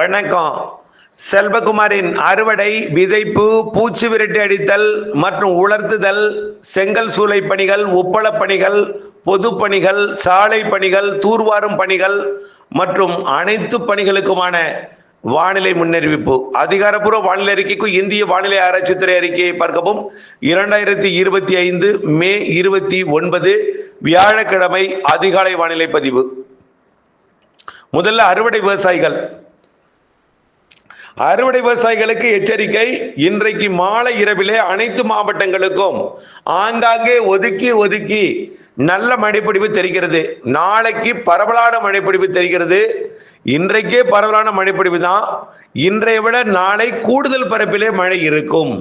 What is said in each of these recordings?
வணக்கம். செல்வகுமாரின் அறுவடை விதைப்பு பூச்சி விரட்டி அடித்தல் மற்றும் உலர்த்துதல் செங்கல் சூளை பணிகள் உப்பளப் பணிகள் பொது பணிகள் சாலை பணிகள் தூர்வாரும் பணிகள் மற்றும் அனைத்து பணிகளுக்குமான வானிலை முன்னறிவிப்பு. அதிகாரப்பூர்வ வானிலை அறிக்கைக்கு இந்திய வானிலை ஆராய்ச்சித்துறை அறிக்கையை பார்க்கவும். இரண்டாயிரத்தி இருபத்தி ஐந்து மே இருபத்தி ஒன்பது வியாழக்கிழமை அதிகாலை வானிலை பதிவு. முதல்ல அறுவடை விவசாயிகள். அறுவடை விவசாயிகளுக்கு எச்சரிக்கை இன்றைக்கு மாலை இரவிலே அனைத்து மாவட்டங்களுக்கும் ஆங்காங்கே ஒதுக்கி ஒதுக்கி நல்ல மழைப்பிடிவு தெரிகிறது. நாளைக்கு பரவலான மழைப்பிடிவு தெரிகிறது. இன்றைக்கே பரவலான மழைப்பிடிவு தான். இன்றைய விட நாளை கூடுதல் பரப்பிலே மழை இருக்கும்.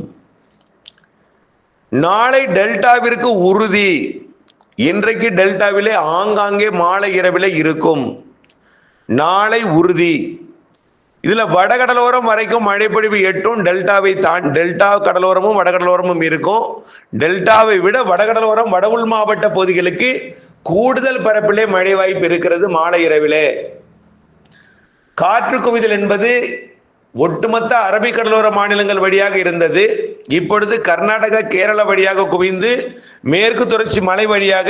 நாளை டெல்டாவிற்கு உறுதி. இன்றைக்கு டெல்டாவிலே ஆங்காங்கே மாலை இரவிலே இருக்கும். நாளை உறுதி. இதுல வடகடலோரம் வரைக்கும் மழைப்பொழிவு எட்டும் டெல்டாவை தான் டெல்டா கடலோரமும் வடகடலோரமும் இருக்கும். டெல்டாவை விட வடகடலோரம் வட உள் மாவட்ட பகுதிகளுக்கு கூடுதல் பரப்பிலே மழை வாய்ப்பு இருக்கிறது மாலை இரவிலே. காற்று குவிதல் என்பது ஒட்டுமொத்த அரபிக்கடலோர மாநிலங்கள் வழியாக இருந்தது. இப்பொழுது கர்நாடகா கேரளா வழியாக குவிந்து மேற்கு தொடர்ச்சி மலை வழியாக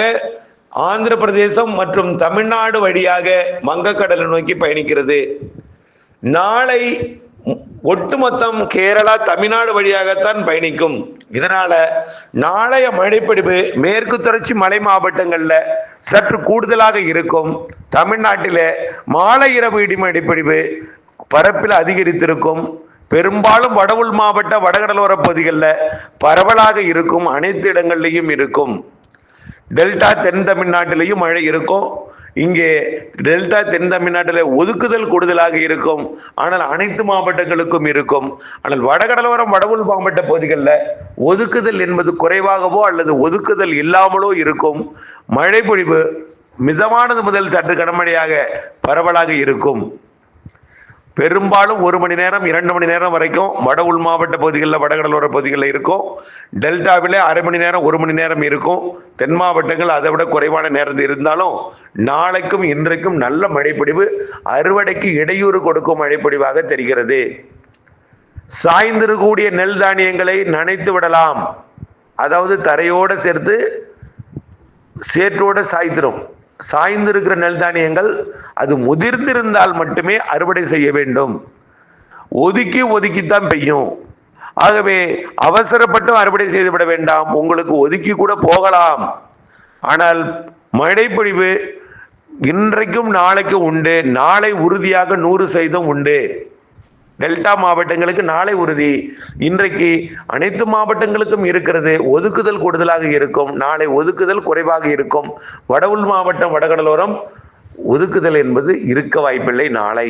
ஆந்திர பிரதேசம் மற்றும் தமிழ்நாடு வழியாக வங்கக்கடலை நோக்கி பயணிக்கிறது. நாளை ஒட்டுமொத்தம் கேரளா தமிழ்நாடு வழியாகத்தான் பயணிக்கும். இதனால நாளைய மழைப்பிடிப்பு மேற்கு தொடர்ச்சி மலை மாவட்டங்கள்ல சற்று கூடுதலாக இருக்கும். தமிழ்நாட்டில் மாலை இரவு இடிமழைப்பிடிவு பரப்பில் அதிகரித்திருக்கும். பெரும்பாலும் வடவுள் மாவட்ட வடகடலோர பகுதிகளில் பரவலாக இருக்கும். அனைத்து இடங்கள்லையும் இருக்கும். டெல்டா தென் தமிழ்நாட்டிலையும் மழை இருக்கும். இங்கே டெல்டா தென் தமிழ்நாட்டில் ஒதுக்குதல் கூடுதலாக இருக்கும். ஆனால் அனைத்து மாவட்டங்களுக்கும் இருக்கும். ஆனால் வடகடலோரம் வடவுள் மாவட்ட பகுதிகளில் ஒதுக்குதல் என்பது குறைவாகவோ அல்லது ஒதுக்குதல் இல்லாமலோ இருக்கும். மழை பொழிவு மிதமானது முதல் சற்று கனமழையாக பரவலாக இருக்கும். பெரும்பாலும் ஒரு மணி நேரம் இரண்டு மணி நேரம் வரைக்கும் வட உள் மாவட்ட பகுதிகளில் வடகடலோர பகுதிகளில் இருக்கும். டெல்டாவில் அரை மணி நேரம் ஒரு மணி நேரம் இருக்கும். தென் மாவட்டங்கள் அதை விட குறைவான நேரத்தில் இருந்தாலும் நாளைக்கும் இன்றைக்கும் நல்ல மழைப்பொழிவு அறுவடைக்கு இடையூறு கொடுக்கும் மழைப்பொழிவாக தெரிகிறது. சாய்ந்திருக்கூடிய நெல் தானியங்களை நனைத்து விடலாம். அதாவது தரையோடு சேர்த்து சேற்றோடு சாய்த்திரும் சாய்ந்திருக்கிற நெல் தானியங்கள் அது முதிர்ந்திருந்தால் மட்டுமே அறுவடை செய்ய வேண்டும். ஒதுக்கி ஒதுக்கித்தான் பெய்யும். ஆகவே அவசரப்பட்டு அறுவடை செய்துவிட வேண்டாம். உங்களுக்கு ஒதுக்கி கூட போகலாம். ஆனால் மழைப்பொழிவு இன்றைக்கும் நாளைக்கும் உண்டு. நாளை உறுதியாக நூறு சதவீதம் உண்டு. டெல்டா மாவட்டங்களுக்கு நாளை உறுதி. இன்றைக்கு அனைத்து மாவட்டங்களுக்கும் இருக்கிறது ஒதுக்குதல் கூடுதலாக இருக்கும். நாளை ஒதுக்குதல் குறைவாக இருக்கும். வடவுள் மாவட்டம் வடகடலோரம் ஒதுக்குதல் என்பது இருக்க வாய்ப்பில்லை நாளை.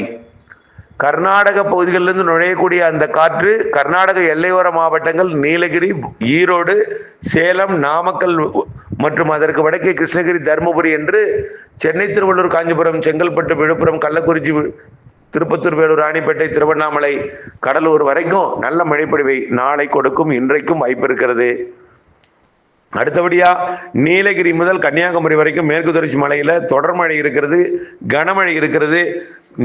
கர்நாடக பகுதிகளிலிருந்து நுழையக்கூடிய அந்த காற்று கர்நாடக எல்லையோர மாவட்டங்கள் நீலகிரி ஈரோடு சேலம் நாமக்கல் மற்றும் அதற்கு வடக்கே கிருஷ்ணகிரி தருமபுரி என்று சென்னை திருவள்ளூர் காஞ்சிபுரம் செங்கல்பட்டு விழுப்புரம் கள்ளக்குறிச்சி திருப்பத்தூர் வேலூர் ராணிப்பேட்டை திருவண்ணாமலை கடலூர் வரைக்கும் நல்ல மழைப்பொழிவை நாளை கொடுக்கும் இன்றைக்கும் வாய்ப்பு இருக்கிறது. அடுத்தபடியா நீலகிரி முதல் கன்னியாகுமரி வரைக்கும் மேற்கு தொடர்ச்சி மலையில தொடர் மழை இருக்கிறது கனமழை இருக்கிறது.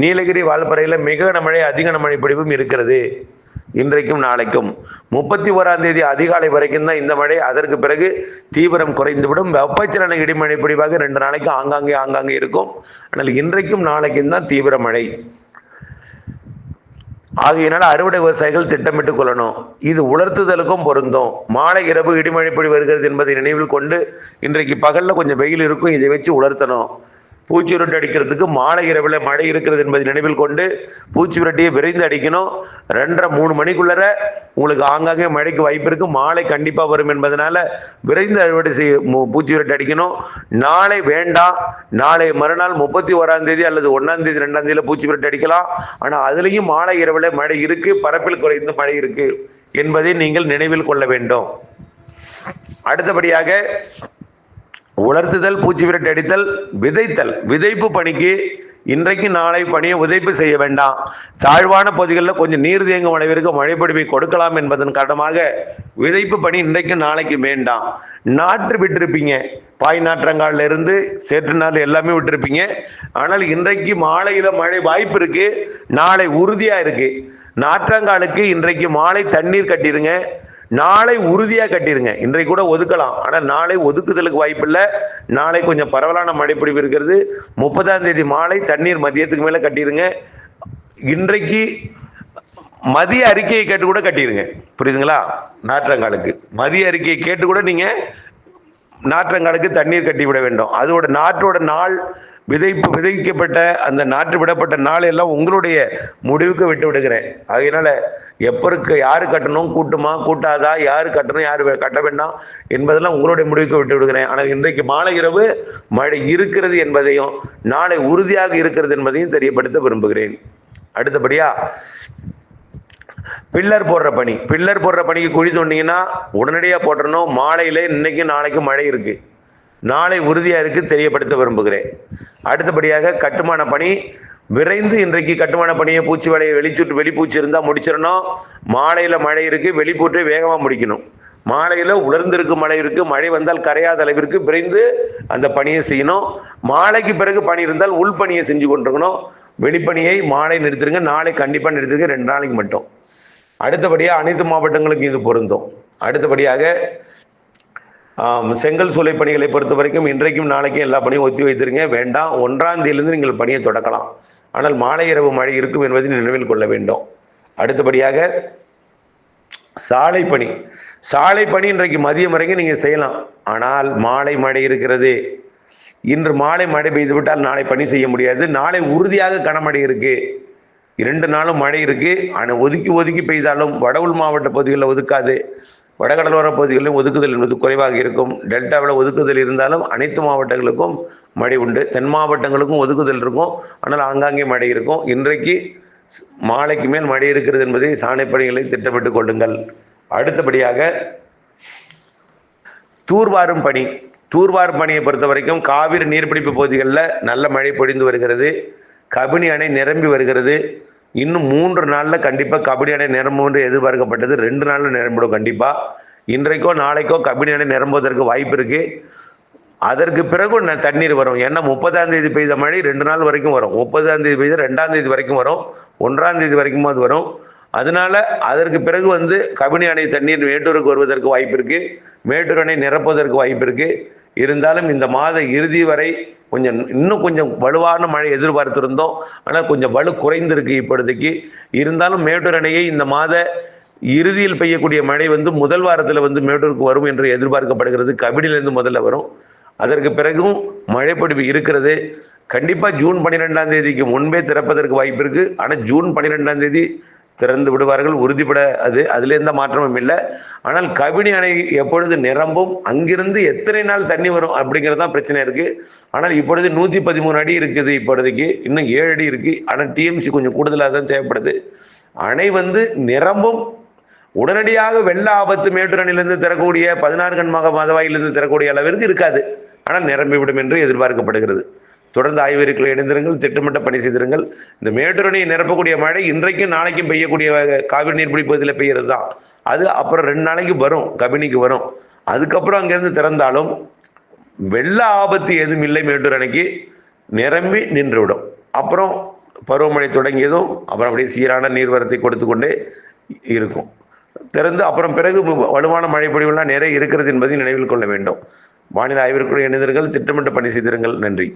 நீலகிரி வால்பறையில மிக கனமழை அதிக கனமழை பொழிவும் இருக்கிறது. இன்றைக்கும் நாளைக்கும். முப்பத்தி ஓராம் தேதி அதிகாலை வரைக்கும் தான் இந்த மழை. அதற்கு பிறகு தீவிரம் குறைந்துவிடும். வெப்பச்சலன இடிமழை பிடிவாக ரெண்டு நாளைக்கு ஆங்காங்கே ஆங்காங்கே இருக்கும். ஆனால் இன்றைக்கும் நாளைக்கும் தான் தீவிர மழை. ஆகையினால் அறுவடை விவசாயிகள் திட்டமிட்டுக் கொள்ளணும். இது உலர்த்துதலுக்கும் பொருந்தும். மாலை இரவு இடிமழை பொழி வருகிறது என்பதை நினைவில் கொண்டு இன்றைக்கு பகல்ல கொஞ்சம் வெயில் இருக்கும். இதை வச்சு உலர்த்தணும். பூச்சி விரட்டு அடிக்கிறதுக்கு மாலை இரவில் மழை இருக்கிறது என்பதை நினைவில் கொண்டு பூச்சி விரட்டியை விரைந்து அடிக்கணும். ரெண்டரை மூணு மணிக்குள்ளர உங்களுக்கு ஆங்காங்கே மழைக்கு வாய்ப்பு இருக்கு. மாலை கண்டிப்பாக வரும் என்பதனால விரைந்து அறுவடை செய்ய மு- பூச்சி விரட்டு அடிக்கணும். நாளை வேண்டாம். நாளை மறுநாள் முப்பத்தி ஓராம் தேதி அல்லது ஒன்றாம் தேதி ரெண்டாம் தேதியில் பூச்சி விரட்டு அடிக்கலாம். ஆனால் அதுலேயும் மாலை இரவில் மழை இருக்கு. பரப்பில் குறைந்த மழை இருக்கு என்பதை நீங்கள் நினைவில் கொள்ள வேண்டும். அடுத்தபடியாக உலர்த்துதல் பூச்சி விரட்டி அடித்தல் விதைத்தல் விதைப்பு பணிக்கு இன்றைக்கு நாளை பணியை விதைப்பு செய்ய வேண்டாம். தாழ்வான பகுதிகளில் கொஞ்சம் நீர் தேங்கும் அளவிற்கு மழைப்பொழிவை கொடுக்கலாம் என்பதன் காரணமாக விதைப்பு பணி இன்றைக்கும் நாளைக்கு வேண்டாம். நாற்று விட்டிருப்பீங்க. பாய் நாற்றங்காலில் இருந்து சேற்று நாள் எல்லாமே விட்டுருப்பீங்க. ஆனால் இன்றைக்கு மாலையில மழை வாய்ப்பு இருக்கு. நாளை உறுதியா இருக்கு. நாற்றங்காலுக்கு இன்றைக்கு மாலை தண்ணீர் கட்டிடுங்க. நாளை உறுதியாக கட்டிருங்க. இன்றைக்கு கூட ஒதுக்கலாம். ஆனால் நாளை ஒதுக்குதலுக்கு வாய்ப்பு இல்லை நாளை கொஞ்சம் பரவலான மழைப்பிடிப்பு இருக்கிறது. முப்பதாம் தேதி மாலை தண்ணீர் மதியத்துக்கு மேலே கட்டிடுங்க இன்றைக்கு மதிய அறிக்கையை கேட்டு கூட கட்டிடுங்க புரியுதுங்களா? நாற்றங்காலுக்கு. மதிய அறிக்கையை கேட்டு கூட நீங்கள் நாற்றங்காலுக்கு தண்ணீர் கட்டி விட வேண்டும். அதோட நாட்டோட நாள் விதைப்பு விதைக்கப்பட்ட அந்த நாற்று விடப்பட்ட நாளையெல்லாம் உங்களுடைய முடிவுக்கு விட்டு விடுகிறேன். அதனால எப்பருக்கு யாரு கட்டணும் கூட்டுமா கூட்டாதா யாரு கட்டணும் யாரு கட்ட வேண்டாம் என்பதெல்லாம் உங்களுடைய முடிவுக்கு விட்டு விடுகிறேன். ஆனால் இன்றைக்கு மாலை இரவு மழை இருக்கிறது என்பதையும் நாளை உறுதியாக இருக்கிறது என்பதையும் தெரியப்படுத்த விரும்புகிறேன். அடுத்தபடியா பில்லர் போடுற பணி. பில்லர் போடுற பணிக்கு குழி தோண்டிங்கன்னா உடனடியாக போட்டுறணும். மாலையில இன்னைக்கும் நாளைக்கும் மழை இருக்குது நாளை உறுதியாக இருக்கு தெரியப்படுத்த விரும்புகிறேன். அடுத்தபடியாக கட்டுமான பணி விரைந்து இன்றைக்கு கட்டுமான பணியை பூச்சி வேலையை வெளிச்சுட்டு வெளிப்பூச்சி இருந்தால் முடிச்சிடணும். மாலையில் மழை இருக்கு வெளிப்பூற்றை வேகமாக முடிக்கணும். மாலையில் உலர்ந்திருக்கு மழை இருக்கு மழை வந்தால் கரையாத அளவிற்கு விரைந்து அந்த பணியை செய்யணும். மாலைக்கு பிறகு பணி இருந்தால் உள் பணியை செஞ்சு கொண்டிருக்கணும். வெளிப்பணியை மாலை நிறுத்திருங்க நாளை கண்டிப்பாக நிறுத்திருங்க ரெண்டு நாளைக்கு மட்டும். அடுத்தபடியாக அனைத்து மாவட்டங்களுக்கும் இது பொருந்தும். அடுத்தபடியாக செங்கல் சூளை பணிகளை பொறுத்த வரைக்கும் இன்றைக்கும் நாளைக்கும் எல்லா பணியும் ஒத்தி வைத்திருங்க. வேண்டாம் ஒன்றாம் தேதியிலிருந்து நீங்கள் பணியை தொடக்கலாம். ஆனால் மாலை இரவு மழை இருக்கும் என்பதை நினைவில் கொள்ள வேண்டும். அடுத்தபடியாக சாலை பணி. சாலை பணி இன்றைக்கு மதியம் வரைக்கும் நீங்கள் செய்யலாம். ஆனால் மாலை மழை இருக்கிறது. இன்று மாலை மழை பெய்து விட்டால் நாளை பணி செய்ய முடியாது. நாளை உறுதியாக கனமழை இருக்கு. இரண்டு நாளும் மழை இருக்கு. ஆனால் ஒதுக்கி ஒதுக்கி பெய்தாலும் வடவுள் மாவட்ட பகுதிகளில் ஒதுக்காது. வடகடலோர பகுதிகளிலும் ஒதுக்குதல் என்பது குறைவாக இருக்கும். டெல்டாவில் ஒதுக்குதல் இருந்தாலும் அனைத்து மாவட்டங்களுக்கும் மழை உண்டு. தென் மாவட்டங்களுக்கும் ஒதுக்குதல் இருக்கும். ஆனால் ஆங்காங்கே மழை இருக்கும். இன்றைக்கு மாலைக்கு மேல் மழை இருக்கிறது என்பதை சாணை பணிகளை திட்டமிட்டுக் கொள்ளுங்கள். அடுத்தபடியாக தூர்வாரும் பணி. தூர்வாரும் பணியை பொறுத்த வரைக்கும் காவிரி நீர்பிடிப்பு பகுதிகளில் நல்ல மழை பொழிந்து வருகிறது. கபினி அணை நிரம்பி வருகிறது. இன்னும் மூன்று நாளில் கண்டிப்பாக கபடி அணை நிரம்பும் என்று எதிர்பார்க்கப்பட்டது. ரெண்டு நாளில் நிரம்பிடும் கண்டிப்பாக இன்றைக்கோ நாளைக்கோ கபடி அணை நிரம்புவதற்கு வாய்ப்பு இருக்குது அதற்கு பிறகு ந- தண்ணீர் வரும். ஏன்னா முப்பதாம் தேதி பெய்த மழை ரெண்டு நாள் வரைக்கும் வரும். முப்பதாம் தேதி பெய்த ரெண்டாம் தேதி வரைக்கும் வரும். ஒன்றாம் தேதி வரைக்கும் அது வரும். அதனால அதற்கு பிறகு வந்து கபினி அணை தண்ணீர் மேட்டூருக்கு வருவதற்கு வாய்ப்பு இருக்கு. மேட்டூர் அணை நிரப்புவதற்கு வாய்ப்பு இருக்கு. இருந்தாலும் இந்த மாத இறுதி வரை கொஞ்சம் இன்னும் கொஞ்சம் வலுவான மழை எதிர்பார்த்திருந்தோம். ஆனால் கொஞ்சம் வலு குறைந்திருக்கு இப்பொழுதைக்கு. இருந்தாலும் மேட்டூர் அணையை இந்த மாத இறுதியில் பெய்யக்கூடிய மழை வந்து முதல் வாரத்தில் வந்து மேட்டூருக்கு வரும் என்று எதிர்பார்க்கப்படுகிறது. கபடியிலேருந்து முதல்ல வரும். அதற்கு பிறகும் மழைப்பொழிவு இருக்கிறது. கண்டிப்பாக ஜூன் பன்னிரெண்டாம் தேதிக்கு முன்பே திறப்பதற்கு வாய்ப்பு இருக்குது ஆனால் ஜூன் பன்னிரெண்டாம் தேதி திறந்து விடுவார்கள் உறுதிப்பட அது அதுல எந்த மாற்றமும் இல்லை. ஆனால் கபினி அணை எப்பொழுது நிரம்பும் அங்கிருந்து எத்தனை நாள் தண்ணி வரும் அப்படிங்கிறது தான் பிரச்சனை இருக்கு. ஆனால் இப்பொழுது நூத்தி பதிமூணு அடி இருக்குது இப்பொழுதுக்கு இன்னும் ஏழு அடி இருக்கு. ஆனால் டிஎம்சி கொஞ்சம் கூடுதலாக தான் தேவைப்படுது. அணை வந்து நிரம்பும். உடனடியாக வெள்ள ஆபத்து மேட்டூர் அணையிலிருந்து திறக்கக்கூடிய பதினாறு கண் மக மதவாயிலிருந்து திறக்கக்கூடிய அளவிற்கு இருக்காது. ஆனால் நிரம்பிவிடும் என்று எதிர்பார்க்கப்படுகிறது. தொடர்ந்து ஆய்வறிக்கையில் இணைந்திருங்கள் திட்டமிட்ட பணி செய்திருங்கள். இந்த மேட்டூர் அணையை நிரப்பக்கூடிய மழை இன்றைக்கும் நாளைக்கும் பெய்யக்கூடிய காவிரி நீர் பிடிப்பதில் பெய்யறது தான் அது அப்புறம் ரெண்டு நாளைக்கு வரும் கபினிக்கு வரும். அதுக்கப்புறம் அங்கேருந்து திறந்தாலும் வெள்ள ஆபத்து எதுவும் இல்லை மேட்டூர் அணைக்கு. நிரம்பி நின்றுவிடும் அப்புறம் பருவமழை தொடங்கியதும் அப்புறம் அப்படியே சீரான நீர்வரத்தை கொடுத்து கொண்டே இருக்கும். திறந்து அப்புறம் பிறகு வலுவான மழைப்பொழிவுலாம் நிறைய இருக்கிறது என்பதை நினைவில் கொள்ள வேண்டும். மாநில ஆய்விற்குரிய இணைந்தீர்கள் திட்டமிட்ட பணி செய்திருங்கள். நன்றி.